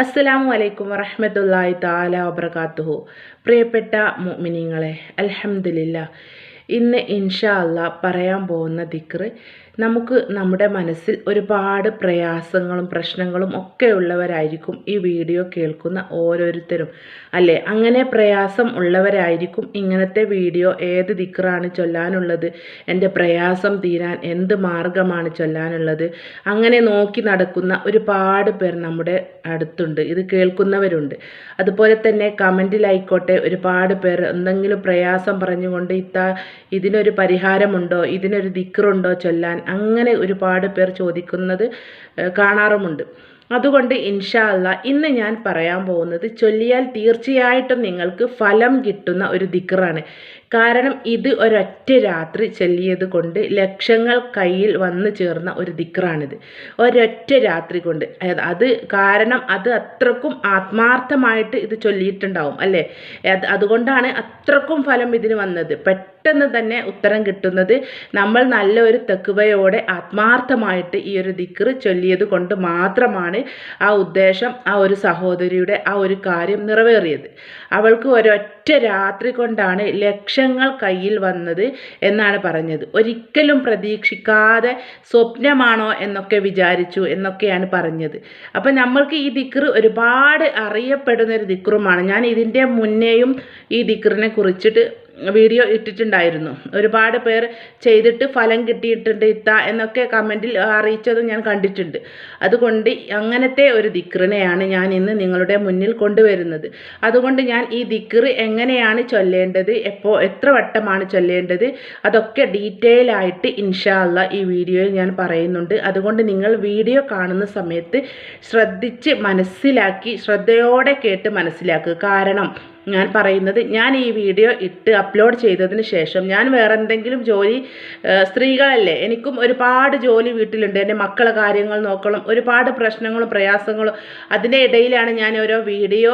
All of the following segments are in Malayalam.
അസ്സലാമു അലൈക്കും വറഹ്മത്തുള്ളാഹി താല വബറകാതുഹു പ്രിയപ്പെട്ട മുഅ്മിനീങ്ങളെ അൽഹംദുലില്ലാ ഇന്ന് ഇൻഷാ അല്ലാ പറയാൻ പോകുന്ന ദിക്ർ നമുക്ക് നമ്മുടെ മനസ്സിൽ ഒരുപാട് പ്രയാസങ്ങളും പ്രശ്നങ്ങളും ഒക്കെ ഉള്ളവരായിരിക്കും ഈ വീഡിയോ കേൾക്കുന്ന ഓരോരുത്തരും. അല്ലേ? അങ്ങനെ പ്രയാസം ഉള്ളവരായിരിക്കും ഇങ്ങനത്തെ വീഡിയോ ഏത് ദിക്റാണ് ചൊല്ലാനുള്ളത്? എന്റെ പ്രയാസം തീരാൻ എന്ത് മാർഗമാണ് ചൊല്ലാനുള്ളത്? അങ്ങനെ നോക്കി നടക്കുന്ന ഒരുപാട് പേർ നമ്മുടെ അടുത്തുണ്ട്. ഇത് കേൾക്കുന്നവരുണ്ട്. അതുപോലെ തന്നെ കമന്റിലായിക്കോട്ടെ ഒരുപാട് പേർ എന്തെങ്കിലും പ്രയാസം പറഞ്ഞുകൊണ്ട് ഇത്ത ഇതിനൊരു പരിഹാരമുണ്ടോ? ഇതിനൊരു ദിക്റുണ്ടോ ചൊല്ലാൻ? അങ്ങനെ ഒരുപാട് പേർ ചോദിക്കുന്നത് കാണാറുമുണ്ട്. അതുകൊണ്ട് ഇൻഷാ അല്ല ഇന്ന് ഞാൻ പറയാൻ പോകുന്നത് ചൊല്ലിയാൽ തീർച്ചയായിട്ടും നിങ്ങൾക്ക് ഫലം കിട്ടുന്ന ഒരു ദിക്റാണ്. കാരണം ഇത് ഒരൊറ്റ രാത്രി ചൊല്ലിയത് കൊണ്ട് ലക്ഷങ്ങൾ കയ്യിൽ വന്നു ചേർന്ന ഒരു ദിക്റാണിത്. ഒരൊറ്റ രാത്രി കൊണ്ട്. അത് കാരണം അത് അത്രക്കും ആത്മാർത്ഥമായിട്ട് ഇത് ചൊല്ലിയിട്ടുണ്ടാവും അല്ലേ? അതുകൊണ്ടാണ് അത്രക്കും ഫലം ഇതിന് വന്നത്. പെട്ടെന്ന് തന്നെ ഉത്തരം കിട്ടുന്നത് നമ്മൾ നല്ല ഒരു തെക്കുവയോടെ ആത്മാർത്ഥമായിട്ട് ഈ ഒരു ദിക്റ് ചൊല്ലിയത് കൊണ്ട് മാത്രമാണ് ആ ഉദ്ദേശം ആ ഒരു സഹോദരിയുടെ ആ ഒരു കാര്യം നിറവേറിയത്. അവൾക്ക് ഒരൊറ്റ രാത്രി കൊണ്ടാണ് ലക്ഷങ്ങൾ കയ്യിൽ വന്നത് എന്നാണ് പറഞ്ഞത്. ഒരിക്കലും പ്രതീക്ഷിക്കാതെ സ്വപ്നമാണോ എന്നൊക്കെ വിചാരിച്ചു എന്നൊക്കെയാണ് പറഞ്ഞത്. അപ്പം നമ്മൾക്ക് ഈ ദിക്റ് ഒരുപാട് അറിയപ്പെടുന്ന ഒരു ദിക്റുമാണ്. ഞാൻ ഇതിന്റെ മുന്നേയും ഈ ദിക്റിനെ കുറിച്ചിട്ട് വീഡിയോ ഇട്ടിട്ടുണ്ടായിരുന്നു. ഒരുപാട് പേർ ചെയ്തിട്ട് ഫലം കിട്ടിയിട്ടുണ്ട് ഇത്ത എന്നൊക്കെ കമന്റിൽ അറിയിച്ചതും ഞാൻ കണ്ടിട്ടുണ്ട്. അതുകൊണ്ട് അങ്ങനത്തെ ഒരു ദിക്റിനെയാണ് ഞാൻ ഇന്ന് നിങ്ങളുടെ മുന്നിൽ കൊണ്ടുവരുന്നത്. അതുകൊണ്ട് ഞാൻ ഈ ദിക്റ് എങ്ങനെയാണ് ചൊല്ലേണ്ടത് എപ്പോൾ എത്ര വട്ടമാണ് ചൊല്ലേണ്ടത് അതൊക്കെ ഡീറ്റെയിൽ ആയിട്ട് ഇൻഷാല്ല ഈ വീഡിയോയിൽ ഞാൻ പറയുന്നുണ്ട്. അതുകൊണ്ട് നിങ്ങൾ വീഡിയോ കാണുന്ന സമയത്ത് ശ്രദ്ധിച്ച് മനസ്സിലാക്കി ശ്രദ്ധയോടെ കേട്ട് മനസ്സിലാക്കുക. കാരണം ഞാൻ പറയുന്നത് ഞാൻ ഈ വീഡിയോ ഇട്ട് അപ്ലോഡ് ചെയ്തതിന് ശേഷം ഞാൻ വേറെ എന്തെങ്കിലും ജോലി സ്ത്രീകളല്ലേ എനിക്കും ഒരുപാട് ജോലി വീട്ടിലുണ്ട്. എന്റെ മക്കളെ കാര്യങ്ങൾ നോക്കണം ഒരുപാട് പ്രശ്നങ്ങളും പ്രയാസങ്ങളും അതിന്റെ ഇടയിലാണ് ഞാൻ ഓരോ വീഡിയോ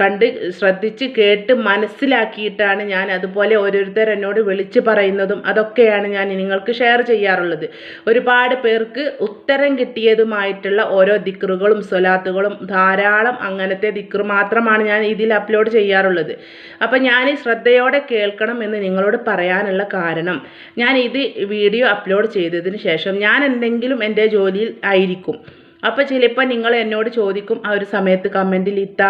കണ്ട് ശ്രദ്ധിച്ച് കേട്ട് മനസ്സിലാക്കിയിട്ടാണ് ഞാൻ അതുപോലെ ഓരോരുത്തർ എന്നോട് വിളിച്ച് പറയുന്നതും അതൊക്കെയാണ് ഞാൻ നിങ്ങൾക്ക് ഷെയർ ചെയ്യാറുള്ളത്. ഒരുപാട് പേർക്ക് ഉത്തരം കിട്ടിയതുമായിട്ടുള്ള ഓരോ ദിക്റുകളും സ്വലാത്തുകളും ധാരാളം അങ്ങനത്തെ ദിക്റ് മാത്രമാണ് ഞാൻ ഇതിൽ അപ്ലോഡ് ചെയ്യാറുള്ളത്. അപ്പം ഞാൻ ശ്രദ്ധയോടെ കേൾക്കണം എന്ന് നിങ്ങളോട് പറയാനുള്ള കാരണം ഞാൻ ഇത് വീഡിയോ അപ്ലോഡ് ചെയ്തതിന് ശേഷം ഞാൻ എന്തെങ്കിലും എന്റെ ജോലിയിൽ ആയിരിക്കും. അപ്പോൾ ചിലപ്പോൾ നിങ്ങൾ എന്നോട് ചോദിക്കും ആ ഒരു സമയത്ത് കമന്റിൽ ഇത്ത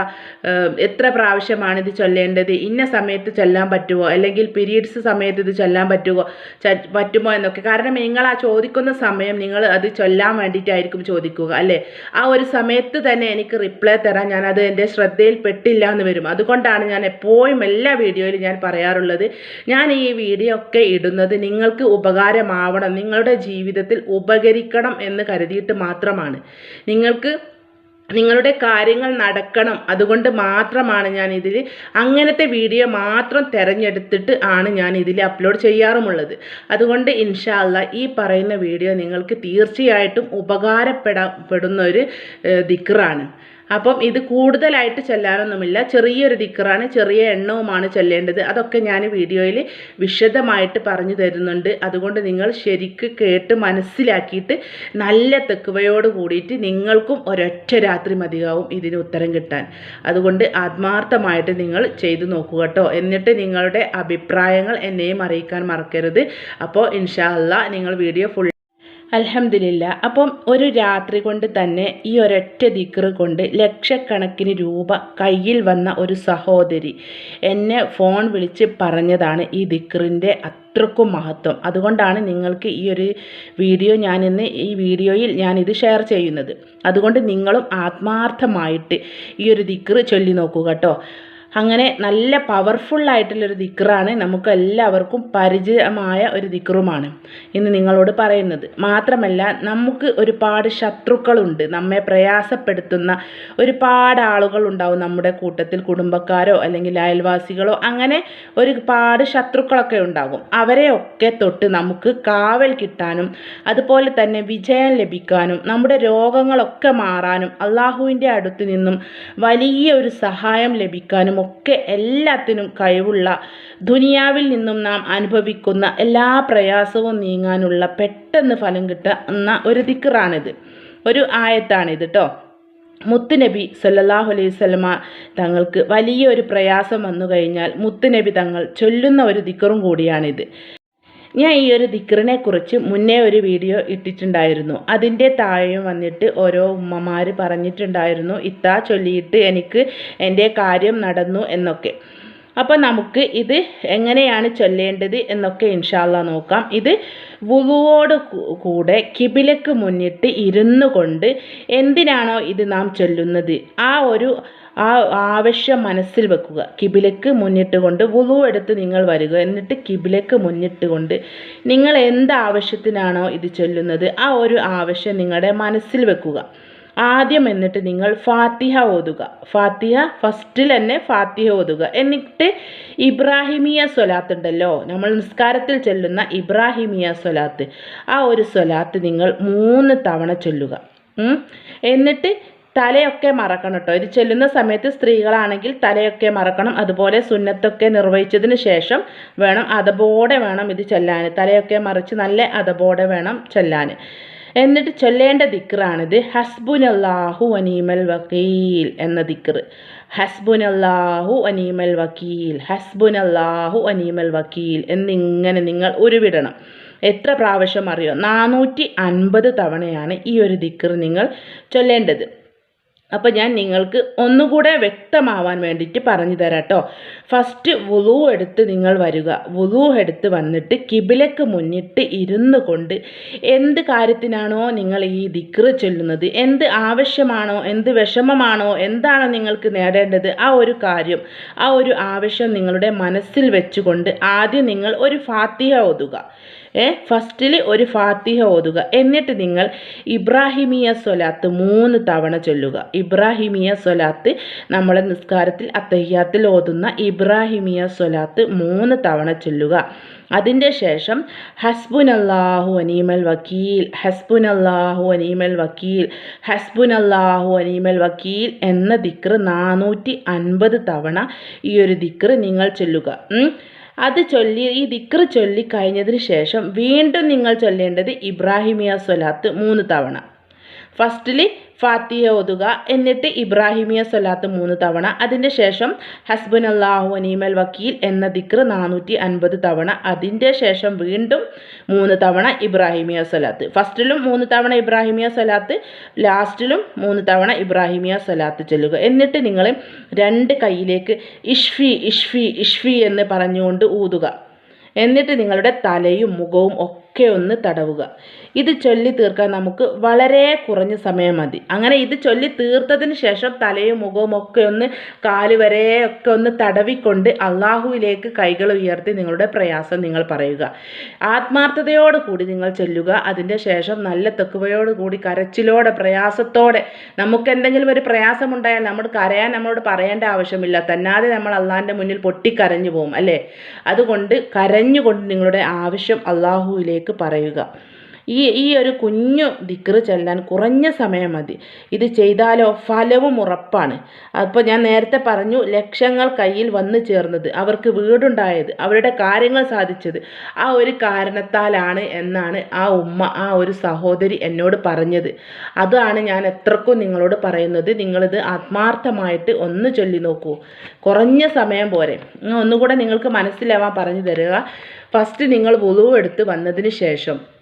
എത്ര പ്രാവശ്യമാണ് ഇത് ചൊല്ലേണ്ടത്? ഇന്ന സമയത്ത് ചൊല്ലാൻ പറ്റുമോ അല്ലെങ്കിൽ പീരീഡ്സ് സമയത്ത് ഇത് ചൊല്ലാൻ പറ്റുമോ പറ്റുമോ എന്നൊക്കെ. കാരണം നിങ്ങൾ ആ ചോദിക്കുന്ന സമയം നിങ്ങൾ അത് ചൊല്ലാൻ വേണ്ടിയിട്ടായിരിക്കും ചോദിക്കുക അല്ലേ? ആ ഒരു സമയത്ത് തന്നെ എനിക്ക് റിപ്ലൈ തരാൻ ഞാൻ അത് എന്റെ ശ്രദ്ധയിൽ പെട്ടില്ല എന്ന് വരും. അതുകൊണ്ടാണ് ഞാൻ എപ്പോഴും എല്ലാ വീഡിയോയിലും ഞാൻ പറയാറുള്ളത്. ഞാൻ ഈ വീഡിയോ ഒക്കെ ഇടുന്നത് നിങ്ങൾക്ക് ഉപകാരമാവണം നിങ്ങളുടെ ജീവിതത്തിൽ ഉപകരിക്കണം എന്ന് കരുതിയിട്ട് മാത്രമാണ്. നിങ്ങൾക്ക് നിങ്ങളുടെ കാര്യങ്ങൾ നടക്കണം. അതുകൊണ്ട് മാത്രമാണ് ഞാൻ ഇതിൽ അങ്ങനത്തെ വീഡിയോ മാത്രം തിരഞ്ഞെടുത്തിട്ട് ആണ് ഞാൻ ഇതിൽ അപ്ലോഡ് ചെയ്യാറുമുള്ളത്. അതുകൊണ്ട് ഇൻഷാല്ല ഈ പറയുന്ന വീഡിയോ നിങ്ങൾക്ക് തീർച്ചയായിട്ടും ഉപകാരപ്പെടപ്പെടുന്ന ഒരു ദിക്റാണ്. അപ്പം ഇത് കൂടുതലായിട്ട് ചെല്ലാനൊന്നുമില്ല. ചെറിയൊരു ദിക്കറാണ് ചെറിയ എണ്ണവുമാണ് ചെല്ലേണ്ടത്. അതൊക്കെ ഞാൻ വീഡിയോയിൽ വിശദമായിട്ട് പറഞ്ഞു തരുന്നുണ്ട്. അതുകൊണ്ട് നിങ്ങൾ ശരിക്ക് കേട്ട് മനസ്സിലാക്കിയിട്ട് നല്ല തെക്കുവയോട് കൂടിയിട്ട് നിങ്ങൾക്കും ഒരൊറ്റ രാത്രി മതിയാവും ഇതിന് ഉത്തരം കിട്ടാൻ. അതുകൊണ്ട് ആത്മാർത്ഥമായിട്ട് നിങ്ങൾ ചെയ്തു നോക്കുക കേട്ടോ. എന്നിട്ട് നിങ്ങളുടെ അഭിപ്രായങ്ങൾ എന്നെയും അറിയിക്കാൻ മറക്കരുത്. അപ്പോൾ ഇൻഷാല്ല നിങ്ങൾ വീഡിയോ ഫുൾ അലഹമില്ല അപ്പം ഒരു രാത്രി കൊണ്ട് തന്നെ ഈ ഒരൊറ്റ ദിക്റ് കൊണ്ട് ലക്ഷക്കണക്കിന് രൂപ കയ്യിൽ വന്ന ഒരു സഹോദരി എന്നെ ഫോൺ വിളിച്ച് പറഞ്ഞതാണ് ഈ ദിക്റിന്റെ അത്രക്കും മഹത്വം. അതുകൊണ്ടാണ് നിങ്ങൾക്ക് ഈ ഒരു വീഡിയോ ഇന്ന് ഈ വീഡിയോയിൽ ഞാൻ ഇത് ഷെയർ ചെയ്യുന്നത്. അതുകൊണ്ട് നിങ്ങളും ആത്മാർത്ഥമായിട്ട് ഈ ഒരു ദിക്റ് ചൊല്ലി നോക്കുക കേട്ടോ. അങ്ങനെ നല്ല പവർഫുള്ളായിട്ടുള്ളൊരു ദിക്റാണ് നമുക്ക് എല്ലാവർക്കും പരിചയമായ ഒരു ദിക്റുമാണ്. ഇന്ന് നിങ്ങളോട് പറയുന്നത് മാത്രമല്ല നമുക്ക് ഒരുപാട് ശത്രുക്കളുണ്ട്. നമ്മെ പ്രയാസപ്പെടുത്തുന്ന ഒരുപാട് ആളുകൾ ഉണ്ടാവും നമ്മുടെ കൂട്ടത്തിൽ കുടുംബക്കാരോ അല്ലെങ്കിൽ അയൽവാസികളോ. അങ്ങനെ ഒരുപാട് ശത്രുക്കളൊക്കെ ഉണ്ടാകും. അവരെയൊക്കെ തൊട്ട് നമുക്ക് കാവൽ കിട്ടാനും അതുപോലെ തന്നെ വിജയം ലഭിക്കാനും നമ്മുടെ രോഗങ്ങളൊക്കെ മാറാനും അള്ളാഹുവിന്റെ അടുത്ത് നിന്നും വലിയ ഒരു സഹായം ലഭിക്കാനും ഒക്കെ എല്ലാത്തിനും കഴിവുള്ള ദുനിയാവിൽ നിന്നും നാം അനുഭവിക്കുന്ന എല്ലാ പ്രയാസവും നീങ്ങാനുള്ള പെട്ടെന്ന് ഫലം കിട്ടുന്ന ഒരു ദിക്കറാണിത് ഒരു ആയത്താണിത് കേട്ടോ മുത്തുനബി സല്ലാഹു അലൈഹി സ്വലമ തങ്ങൾക്ക് വലിയൊരു പ്രയാസം വന്നു കഴിഞ്ഞാൽ മുത്തുനബി തങ്ങൾ ചൊല്ലുന്ന ഒരു ദിക്കറും കൂടിയാണിത്. ഞാൻ ഈ ഒരു ദിക്കറിനെ കുറിച്ച് മുന്നേ ഒരു വീഡിയോ ഇട്ടിട്ടുണ്ടായിരുന്നു. അതിന്റെ താഴെയും വന്നിട്ട് ഓരോ ഉമ്മമാർ പറഞ്ഞിട്ടുണ്ടായിരുന്നു. ഇത്താ ചൊല്ലിയിട്ട് എനിക്ക് എന്റെ കാര്യം നടന്നു എന്നൊക്കെ. അപ്പോൾ നമുക്ക് ഇത് എങ്ങനെയാണ് ചൊല്ലേണ്ടത് എന്നൊക്കെ ഇൻഷാല്ല നോക്കാം. ഇത് വുളുവോട് കൂടെ കിബിലക്ക് മുന്നിട്ട് ഇരുന്നു കൊണ്ട് എന്തിനാണോ ഇത് നാം ചൊല്ലുന്നത്? ആ ഒരു ആ ആവശ്യം മനസ്സിൽ വെക്കുക. കിബിലക്ക് മുന്നിട്ട് കൊണ്ട് വുളു എടുത്ത് നിങ്ങൾ വരിക. എന്നിട്ട് കിബിലക്ക് മുന്നിട്ട് കൊണ്ട് നിങ്ങൾ എന്ത് ആവശ്യത്തിനാണോ ഇത് ചൊല്ലുന്നത് ആ ഒരു ആവശ്യം നിങ്ങളുടെ മനസ്സിൽ വെക്കുക. ആദ്യം എന്നിട്ട് നിങ്ങൾ ഫാത്തിഹ ഓതുക. ഫാത്തിഹ ഫസ്റ്റിൽ തന്നെ ഫാത്തിഹ ഓതുക. എന്നിട്ട് ഇബ്രാഹിമിയ സ്വലാത്ത് ഉണ്ടല്ലോ. നമ്മൾ നിസ്കാരത്തിൽ ചൊല്ലുന്ന ഇബ്രാഹിമിയ സ്വലാത്ത്. ആ ഒരു സ്വലാത്ത് നിങ്ങൾ മൂന്ന് തവണ ചൊല്ലുക. എന്നിട്ട് തലയൊക്കെ മറക്കണം കേട്ടോ ഇത് ചെല്ലുന്ന സമയത്ത് സ്ത്രീകളാണെങ്കിൽ തലയൊക്കെ മറക്കണം അതുപോലെ സുന്നത്തൊക്കെ നിർവഹിച്ചതിന് ശേഷം വേണം അതബോടെ വേണം ഇത് ചെല്ലാൻ തലയൊക്കെ മറിച്ച് നല്ല അതബോടെ വേണം ചെല്ലാൻ എന്നിട്ട് ചൊല്ലേണ്ട ദിക്റാണിത് ഹസ്ബുൻ അല്ലാഹു അനീമൽ വക്കീൽ എന്ന ഹസ്ബുൻ അല്ലാഹു അനീമൽ വക്കീൽ ഹസ്ബുൻ അല്ലാഹു അനീമൽ വക്കീൽ എന്നിങ്ങനെ നിങ്ങൾ ഉരുവിടണം. എത്ര പ്രാവശ്യം അറിയോ? നാനൂറ്റി അൻപത് തവണയാണ് ഈ ഒരു ദിക്ർ നിങ്ങൾ ചൊല്ലേണ്ടത്. അപ്പോൾ ഞാൻ നിങ്ങൾക്ക് ഒന്നുകൂടെ വ്യക്തമാവാൻ വേണ്ടിയിട്ട് പറഞ്ഞു തരാം കേട്ടോ ഫസ്റ്റ് വുളു എടുത്ത് നിങ്ങൾ വരിക. വുളു എടുത്ത് വന്നിട്ട് കിബിലക്ക് മുന്നിട്ട് ഇരുന്ന് കൊണ്ട് എന്ത് കാര്യത്തിനാണോ നിങ്ങൾ ഈ ദിക്റ് ചൊല്ലുന്നത്? എന്ത് ആവശ്യമാണോ? എന്ത് വിഷമമാണോ? എന്താണോ നിങ്ങൾക്ക് നേടേണ്ടത്? ആ ഒരു കാര്യം ആ ഒരു ആവശ്യം നിങ്ങളുടെ മനസ്സിൽ വെച്ചുകൊണ്ട് ആദ്യം നിങ്ങൾ ഒരു ഫാത്തിഹ ഓതുക. ഏ ഫസ്റ്റിൽ ഒരു ഫാത്തിഹ ഓതുക. എന്നിട്ട് നിങ്ങൾ ഇബ്രാഹിമിയ സ്വലാത്ത് മൂന്ന് തവണ ചൊല്ലുക. ഇബ്രാഹിമിയ സ്വലാത്ത് നമ്മളെ നിസ്കാരത്തിൽ അത്തഹ്യാത്തിൽ ഓതുന്ന ഇബ്രാഹിമിയ സ്വലാത്ത് മൂന്ന് തവണ ചൊല്ലുക. അതിന്റെ ശേഷം ഹസ്ബുൻ അള്ളാഹു അനീമൽ വക്കീൽ ഹസ്ബുൻ അള്ളാഹു അനീമൽ വക്കീൽ ഹസ്ബുൻ അള്ളാഹു അനീമൽ വക്കീൽ എന്ന ദിക്ർ നാനൂറ്റി അൻപത് തവണ ഈ ഒരു ദിക്ർ നിങ്ങൾ ചൊല്ലുക. അത് ചൊല്ലി ഈ ദിക്ർ ചൊല്ലി കഴിഞ്ഞതിന് ശേഷം വീണ്ടും നിങ്ങൾ ചൊല്ലേണ്ടത് ഇബ്രാഹിമിയ സ്വലാത്ത് മൂന്ന് തവണ. ഫസ്റ്റിൽ ഫാത്തിഹ ഓതുക. എന്നിട്ട് ഇബ്രാഹിമിയ സ്വലാത്ത് മൂന്ന് തവണ. അതിന്റെ ശേഷം ഹസ്ബൻ അള്ളാഹു അനീമൽ വക്കീൽ എന്ന ദിക്ർ നാനൂറ്റി അൻപത് തവണ. അതിന്റെ ശേഷം വീണ്ടും മൂന്ന് തവണ ഇബ്രാഹിമിയ സ്വലാത്ത്. ഫസ്റ്റിലും മൂന്ന് തവണ ഇബ്രാഹിമിയ സ്വലാത്ത്. ലാസ്റ്റിലും മൂന്ന് തവണ ഇബ്രാഹിമിയ സ്വലാത്ത് ചൊല്ലുക. എന്നിട്ട് നിങ്ങൾ രണ്ട് കൈയിലേക്ക് ഇഷ്ഫി ഇഷ്ഫി ഇഷ്ഫി എന്ന് പറഞ്ഞുകൊണ്ട് ഊതുക. എന്നിട്ട് നിങ്ങളുടെ തലയും മുഖവും ഒക്കെ ഒന്ന് തടവുക. ഇത് ചൊല്ലി തീർക്കാൻ നമുക്ക് വളരെ കുറഞ്ഞ സമയം മതി. അങ്ങനെ ഇത് ചൊല്ലി തീർത്തതിന് ശേഷം തലയും മുഖവും ഒക്കെ ഒന്ന് കാൽ വരെ ഒക്കെ ഒന്ന് തടവിക്കൊണ്ട് അള്ളാഹുവിലേക്ക് കൈകൾ ഉയർത്തി നിങ്ങളുടെ പ്രയാസം നിങ്ങൾ പറയുക. ആത്മാർത്ഥതയോടുകൂടി നിങ്ങൾ ചൊല്ലുക. അതിന്റെ ശേഷം നല്ല തെക്കുവയോടുകൂടി കരച്ചിലോടെ പ്രയാസത്തോടെ നമുക്ക് എന്തെങ്കിലും ഒരു പ്രയാസമുണ്ടായാൽ നമ്മൾ കരയാൻ നമ്മളോട് പറയേണ്ട ആവശ്യമില്ല. തന്നാതെ നമ്മൾ അള്ളാഹിന്റെ മുന്നിൽ പൊട്ടിക്കരഞ്ഞു പോകും അല്ലേ? അതുകൊണ്ട് കരഞ്ഞുകൊണ്ട് നിങ്ങളുടെ ആവശ്യം അള്ളാഹുവിലേക്ക് പറയുക. ഈ ഈ ഒരു കുഞ്ഞു ദിക്റ് ചെല്ലാൻ കുറഞ്ഞ സമയം മതി. ഇത് ചെയ്താലോ ഫലവും ഉറപ്പാണ്. അപ്പോൾ ഞാൻ നേരത്തെ പറഞ്ഞു ലക്ഷങ്ങൾ കയ്യിൽ വന്നു ചേർന്നത് അവർക്ക് വീടുണ്ടായത് അവരുടെ കാര്യങ്ങൾ സാധിച്ചത് ആ ഒരു കാരണത്താലാണ് എന്നാണ് ആ ഉമ്മ ആ ഒരു സഹോദരി എന്നോട് പറഞ്ഞത്. അതാണ് ഞാൻ എത്രക്കും നിങ്ങളോട് പറയുന്നത്. നിങ്ങളിത് ആത്മാർത്ഥമായിട്ട് ഒന്ന് ചൊല്ലി നോക്കൂ. കുറഞ്ഞ സമയം പോരെ. ഒന്നുകൂടെ നിങ്ങൾക്ക് മനസ്സിലാവാൻ പറഞ്ഞു തരിക. ഫസ്റ്റ് നിങ്ങൾ വുളു എടുത്ത് വന്നതിന് ശേഷം.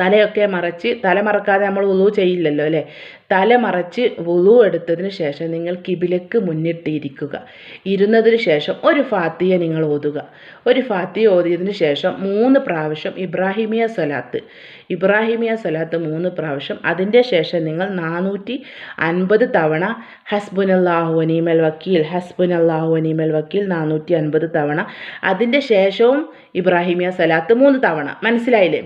തലയൊക്കെ മറച്ച് തല മറക്കാതെ നമ്മൾ വുളു ചെയ്യില്ലല്ലോ അല്ലേ? തല മറച്ച് വുളു എടുത്തതിന് ശേഷം നിങ്ങൾ കിബിലക്ക് മുന്നിട്ടിരിക്കുക. ഇരുന്നതിന് ശേഷം ഒരു ഫാത്തിയ നിങ്ങൾ ഓതുക. ഒരു ഫാത്തിയ ഓതിയതിന് ശേഷം മൂന്ന് പ്രാവശ്യം ഇബ്രാഹിമിയ സ്വലാത്ത്. ഇബ്രാഹിമിയ സ്വലാത്ത് മൂന്ന് പ്രാവശ്യം. അതിന്റെ ശേഷം നിങ്ങൾ നാനൂറ്റി അൻപത് തവണ ഹസ്ബുൻ അള്ളാഹു വക്കീൽ ഹസ്ബുൻ അള്ളാഹു വക്കീൽ നാനൂറ്റി അൻപത് തവണ. അതിന്റെ ശേഷവും ഇബ്രാഹിമിയ സ്വലാത്ത് മൂന്ന് തവണ. മനസ്സിലായില്ലേ?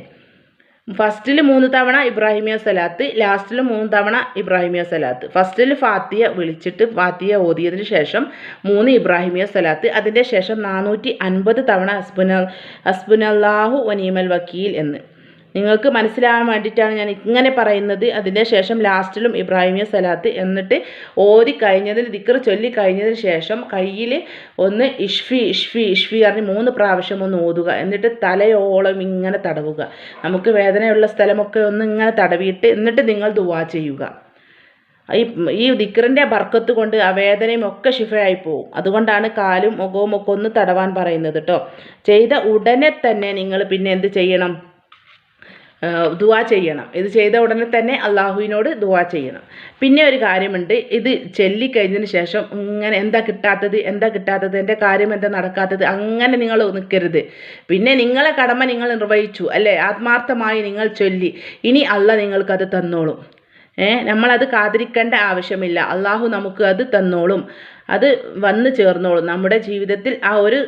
ഫസ്റ്റിൽ മൂന്ന് തവണ ഇബ്രാഹിമിയ സലാത്ത് ലാസ്റ്റിൽ മൂന്ന് തവണ ഇബ്രാഹിമിയ സലാത്ത് ഫസ്റ്റിൽ ഫാത്തിയ വിളിച്ചിട്ട് ഫാത്തിയ ഓതിയതിന് ശേഷം മൂന്ന് ഇബ്രാഹിമിയ സലാത്ത് അതിന്റെ ശേഷം നാനൂറ്റി അൻപത് തവണ അസ്ബുന അസ്ബുനല്ലാഹു വനീമൽ വക്കീൽ എന്ന്. നിങ്ങൾക്ക് മനസ്സിലാകാൻ വേണ്ടിയിട്ടാണ് ഞാൻ ഇങ്ങനെ പറയുന്നത്. അതിന്റെ ശേഷം ലാസ്റ്റിലും ഇബ്രാഹിമിയ സലാത്ത് എന്നിട്ട് ഓതി കഴിഞ്ഞതിന് ദിക്കർ ചൊല്ലി കഴിഞ്ഞതിന് ശേഷം കയ്യിൽ ഒന്ന് ഇഷ്ഫി ഇഷ്ഫി ഇഷ്ഫി പറഞ്ഞ് മൂന്ന് പ്രാവശ്യം ഒന്ന് ഓതുക. എന്നിട്ട് തലയോളം ഇങ്ങനെ തടവുക. നമുക്ക് വേദനയുള്ള സ്ഥലമൊക്കെ ഒന്ന് ഇങ്ങനെ തടവിയിട്ട് എന്നിട്ട് നിങ്ങൾ ദുവാ ചെയ്യുക. ഈ ഈ ദിക്കറിന്റെ ബർക്കത്ത് കൊണ്ട് ആ വേദനയും ഒക്കെ ഷിഫയായി പോവും. അതുകൊണ്ടാണ് കാലും മുഖവും ഒക്കെ ഒന്ന് തടവാൻ പറയുന്നത് കേട്ടോ ചെയ്ത ഉടനെ തന്നെ നിങ്ങൾ പിന്നെ എന്ത് ചെയ്യണം? ദുവാ ചെയ്യണം. ഇത് ചെയ്ത ഉടനെ തന്നെ അള്ളാഹുവിനോട് ദുവാ ചെയ്യണം. പിന്നെ ഒരു കാര്യമുണ്ട്. ഇത് ചൊല്ലിക്കഴിഞ്ഞതിന് ശേഷം ഇങ്ങനെ എന്താ കിട്ടാത്തത് എന്താ കിട്ടാത്തത് എന്റെ കാര്യം എന്താ നടക്കാത്തത് അങ്ങനെ നിങ്ങൾ നിൽക്കരുത് പിന്നെ നിങ്ങളെ കടമ നിങ്ങൾ നിർവഹിച്ചു അല്ലേ? ആത്മാർത്ഥമായി നിങ്ങൾ ചൊല്ലി. ഇനി അല്ല നിങ്ങൾക്കത് തന്നോളും. ഏഹ് നമ്മളത് കാതിരിക്കേണ്ട ആവശ്യമില്ല. അള്ളാഹു നമുക്ക് അത് തന്നോളും. അത് വന്നു ചേർന്നോളും. നമ്മുടെ ജീവിതത്തിൽ ആ ഒരു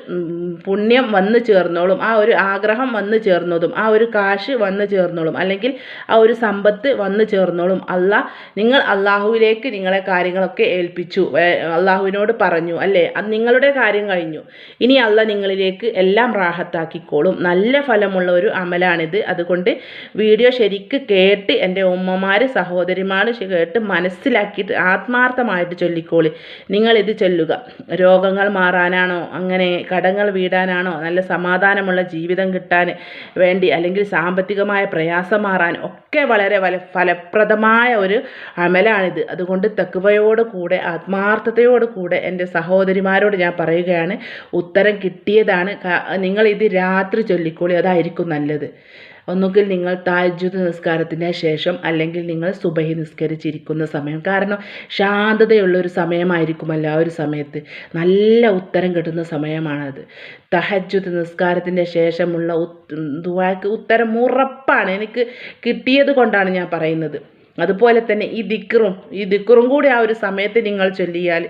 പുണ്യം വന്നു ചേർന്നോളും. ആ ഒരു ആഗ്രഹം വന്നു ചേർന്നതും ആ ഒരു കാശ് വന്നു ചേർന്നോളും അല്ലെങ്കിൽ ആ ഒരു സമ്പത്ത് വന്നു ചേർന്നോളും. അല്ല നിങ്ങൾ അള്ളാഹുവിലേക്ക് നിങ്ങളെ കാര്യങ്ങളൊക്കെ ഏൽപ്പിച്ചു. അള്ളാഹുവിനോട് പറഞ്ഞു അല്ലേ? അത് നിങ്ങളുടെ കാര്യം കഴിഞ്ഞു. ഇനി അല്ല നിങ്ങളിലേക്ക് എല്ലാം റാഹത്താക്കിക്കോളും. നല്ല ഫലമുള്ള ഒരു അമലാണിത്. അതുകൊണ്ട് വീഡിയോ ശരിക്ക് കേട്ട് എന്റെ ഉമ്മമാർ സഹോദരിമാർ കേട്ട് മനസ്സിലാക്കിയിട്ട് ആത്മാർത്ഥമായിട്ട് ചൊല്ലിക്കോളി. നിങ്ങളിത് ചൊല്ലുക. രോഗങ്ങൾ മാറാനാണോ? അങ്ങനെ കടങ്ങൾ വീടാനാണോ? നല്ല സമാധാനമുള്ള ജീവിതം കിട്ടാൻ വേണ്ടി അല്ലെങ്കിൽ സാമ്പത്തികമായ പ്രയാസം മാറാൻ ഒക്കെ വളരെ ഫല ഫലപ്രദമായ ഒരു അമലാണിത്. അതുകൊണ്ട് തക്കുവയോട് കൂടെ ആത്മാർത്ഥതയോട് കൂടെ എന്റെ സഹോദരിമാരോട് ഞാൻ പറയുകയാണ് ഉത്തരം കിട്ടിയതാണ്. നിങ്ങൾ ഇത് രാത്രി ചൊല്ലിക്കോളി അതായിരിക്കും നല്ലത്. ഒന്നുകിൽ നിങ്ങൾ താജ്ജുദ് നിസ്കാരത്തിന് ശേഷം അല്ലെങ്കിൽ നിങ്ങൾ സുബഹി നിസ്കരിച്ചിരിക്കുന്ന സമയം. കാരണം ശാന്തതയുള്ള ഒരു സമയമായിരിക്കുമല്ലോ ആ ഒരു സമയത്ത്. നല്ല ഉത്തരം കിട്ടുന്ന സമയമാണത്. തഹജ്ജുദ് നിസ്കാരത്തിന്റെ ശേഷമുള്ള ദുവാക്ക് ഉത്തരം ഉറപ്പാണ്. എനിക്ക് കിട്ടിയത് കൊണ്ടാണ് ഞാൻ പറയുന്നത്. അതുപോലെ തന്നെ ഈ ദിക്റും ഈ ദിക്റും കൂടി ആ ഒരു സമയത്ത് നിങ്ങൾ ചൊല്ലിയാൽ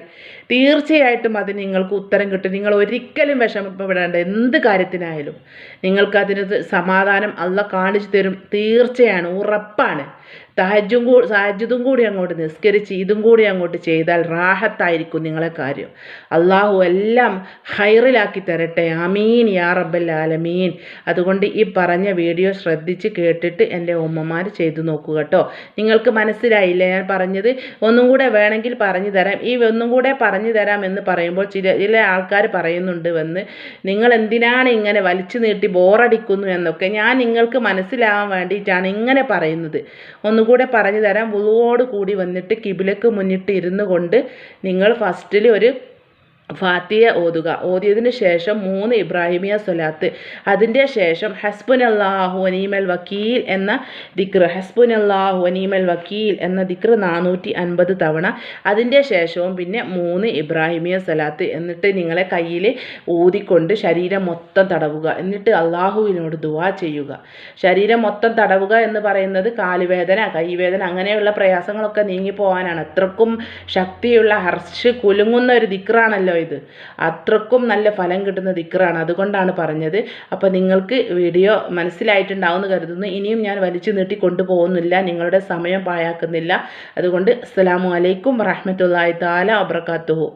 തീർച്ചയായിട്ടും അത് നിങ്ങൾക്ക് ഉത്തരം കിട്ടും. നിങ്ങൾ ഒരിക്കലും വിഷമപ്പെടേണ്ട എന്ത് കാര്യത്തിനായാലും നിങ്ങൾക്കതിന് സമാധാനം അല്ല കാണിച്ചു തരും. തീർച്ചയാണ് ഉറപ്പാണ്. തഹജും കൂ തഹജുദും കൂടി അങ്ങോട്ട് നിസ്കരിച്ച് ഇതും കൂടി അങ്ങോട്ട് ചെയ്താൽ റാഹത്തായിരിക്കും നിങ്ങളെ കാര്യം. അള്ളാഹു എല്ലാം ഹൈറിലാക്കി തരട്ടെ. അമീൻ യാ റബ്ബൽ ആലമീൻ. അതുകൊണ്ട് ഈ പറഞ്ഞ വീഡിയോ ശ്രദ്ധിച്ച് കേട്ടിട്ട് എന്റെ ഉമ്മമാർ ചെയ്തു നോക്കുക കേട്ടോ. നിങ്ങൾക്ക് മനസ്സിലായില്ല ഞാൻ പറഞ്ഞത്? ഒന്നും കൂടെ വേണമെങ്കിൽ പറഞ്ഞു തരാം. ഈ ഒന്നും കൂടെ പറഞ്ഞു തരാം എന്ന് പറയുമ്പോൾ ചില ചില ആൾക്കാർ പറയുന്നുണ്ട് വന്ന് നിങ്ങൾ എന്തിനാണ് ഇങ്ങനെ വലിച്ചു നീട്ടി ബോറടിക്കുന്നു എന്നൊക്കെ ഞാൻ നിങ്ങൾക്ക് മനസ്സിലാവാൻ വേണ്ടിയിട്ടാണ് ഇങ്ങനെ പറയുന്നത്. ഒന്ന് ഒന്നുകൂടെ പറഞ്ഞു തരാം വുളുവോട് കൂടി വന്നിട്ട് കിബിലക്ക് മുന്നിട്ട് ഇരുന്നു കൊണ്ട് നിങ്ങൾ ഫസ്റ്റിൽ ഒരു ഫാത്തിയ ഓതുക. ഓതിയതിന് ശേഷം മൂന്ന് ഇബ്രാഹിമിയ സ്വലാത്ത്. അതിന്റെ ശേഷം ഹസ്ബുൻ അള്ളാഹു അനീമൽ വക്കീൽ എന്ന ദിക്ർ ഹസ്ബുൻ അള്ളാഹു അനീമൽ വക്കീൽ എന്ന ദിക്ർ നാനൂറ്റി അൻപത് തവണ. അതിന്റെ ശേഷവും പിന്നെ മൂന്ന് ഇബ്രാഹിമിയ സ്വലാത്ത്. എന്നിട്ട് നിങ്ങളെ കയ്യിൽ ഊതിക്കൊണ്ട് ശരീരം മൊത്തം തടവുക. എന്നിട്ട് അള്ളാഹുവിനോട് ദുവാ ചെയ്യുക. ശരീരം മൊത്തം തടവുക എന്ന് പറയുന്നത് കാലുവേദന കൈവേദന അങ്ങനെയുള്ള പ്രയാസങ്ങളൊക്കെ നീങ്ങിപ്പോവാനാണ്. അത്രക്കും ശക്തിയുള്ള ഹർഷ് കുലുങ്ങുന്ന ഒരു ദിക്റാണല്ലോ ഇത്. അത്രക്കും നല്ല ഫലം കിട്ടുന്ന ദിക്കറാണ്. അതുകൊണ്ടാണ് പറഞ്ഞത്. അപ്പോൾ നിങ്ങൾക്ക് വീഡിയോ മനസ്സിലായിട്ടുണ്ടാവുമെന്ന് കരുതുന്നു. ഇനിയും ഞാൻ വലിച്ചു നീട്ടി കൊണ്ടുപോകുന്നില്ല. നിങ്ങളുടെ സമയം പാഴാക്കുന്നില്ല. അതുകൊണ്ട് അസ്സലാമു അലൈക്കും വറഹമത്തല്ലാഹി താല വബർക്കാത്തുഹു